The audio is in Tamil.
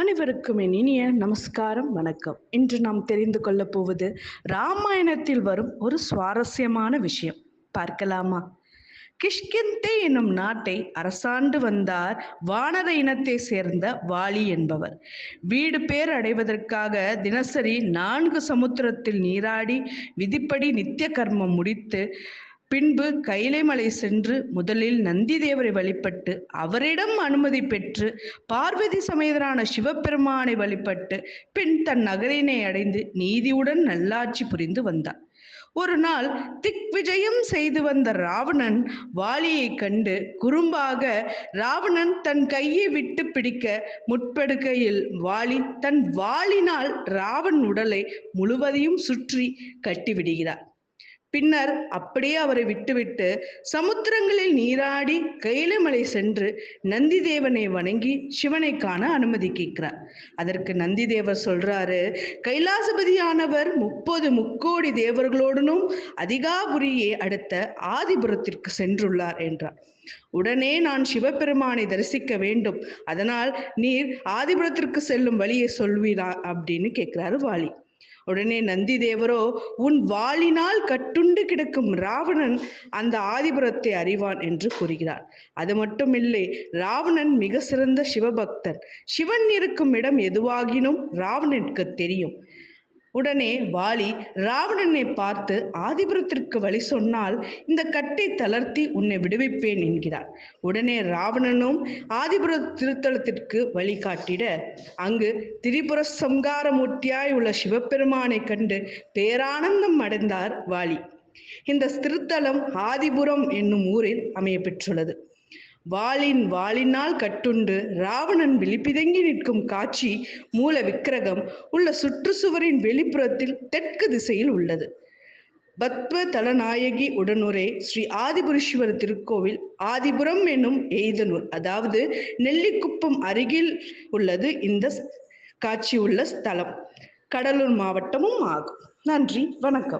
அனைவருக்கும் என் இனிய நமஸ்காரம் வணக்கம். இன்று நாம் தெரிந்து கொள்ளப் போவது ராமாயணத்தில் வரும் ஒரு சுவாரஸ்யமான விஷயம். பார்க்கலாமா? கிஷ்கிந்தே என்னும் நாட்டை அரசாண்டு வந்தார் வானர இனத்தை சேர்ந்த வாலி என்பவர். வீடு பேர் அடைவதற்காக தினசரி நான்கு சமுத்திரத்தில் நீராடி விதிப்படி நித்திய கர்மம் முடித்து பின்பு கைலைமலை சென்று முதலில் நந்தி தேவரை வழிபட்டு அவரிடம் அனுமதி பெற்று பார்வதி சமேதரான சிவபெருமானை வழிபட்டு பின் தன் நகரினை அடைந்து நீதியுடன் நல்லாட்சி புரிந்து வந்தார் ஒரு நாள் திக் விஜயம் செய்து வந்த ராவணன் வாலியை கண்டு குறும்பாக ராவணன் தன் கையை விட்டு பிடிக்க முற்படுக்கையில் வாலி தன் வாளினால் ராவன் உடலை முழுவதையும் சுற்றி கட்டிவிடுகிறார் பின்னர் அப்படியே அவரை விட்டுவிட்டு சமுத்திரங்களில் நீராடி கைலமலை சென்று நந்தி தேவனை வணங்கி சிவனை காண அனுமதி கேட்கிறார். அதற்கு நந்தி தேவர் சொல்றாரு கைலாசபதியானவர் முப்பது முக்கோடி தேவர்களோடனும் அதிகாபுரியை அடுத்த ஆதிபுரத்திற்கு சென்றுள்ளார் என்றார். உடனே நான் சிவபெருமானை தரிசிக்க வேண்டும். அதனால் நீர் ஆதிபுரத்திற்கு செல்லும் வழியை சொல்வீரா? அப்படின்னு கேட்கிறாரு வாலி. உடனே நந்தி தேவரோ உன் வாளினால் கட்டுண்டு கிடக்கும் ராவணன் அந்த ஆதிபுரத்தை அறிவான் என்று கூறுகிறார். அது மட்டுமில்லை ராவணன் மிக சிறந்த சிவபக்தன் சிவன் இருக்கும் இடம் எதுவாகினும் ராவணனுக்கு தெரியும். உடனே வாலி ராவணனை பார்த்து ஆதிபுரத்திற்கு வழி சொன்னால் இந்த கட்டை தளர்த்தி உன்னை விடுவிப்பேன் என்கிறார். உடனே ராவணனும் ஆதிபுர திருத்தலத்திற்கு வழிகாட்டிட அங்கு திரிபுர சங்காரமூர்த்தியாய் உள்ள சிவபெருமானை கண்டு பேரானந்தம் அடைந்தார் வாலி. இந்த திருத்தலம் ஆதிபுரம் என்னும் ஊரில் அமைய பெற்றுள்ளது வாளின் வாளினால் கட்டுண்டு ராவணன் விழிப்பிதங்கி நிற்கும் காட்சி மூல விக்கிரகம் உள்ள சுற்றுச்சுவரின் வெளிப்புறத்தில் தெற்கு திசையில் உள்ளது. பத்வ தலநாயகி உடனுரை ஸ்ரீ ஆதிபுரீஸ்வரர் திருக்கோவில் ஆதிபுரம் என்னும் எய்தனூர் அதாவது நெல்லிக்குப்பம் அருகில் உள்ளது இந்த காட்சி உள்ள ஸ்தலம். கடலூர் மாவட்டமும் ஆகும். நன்றி வணக்கம்.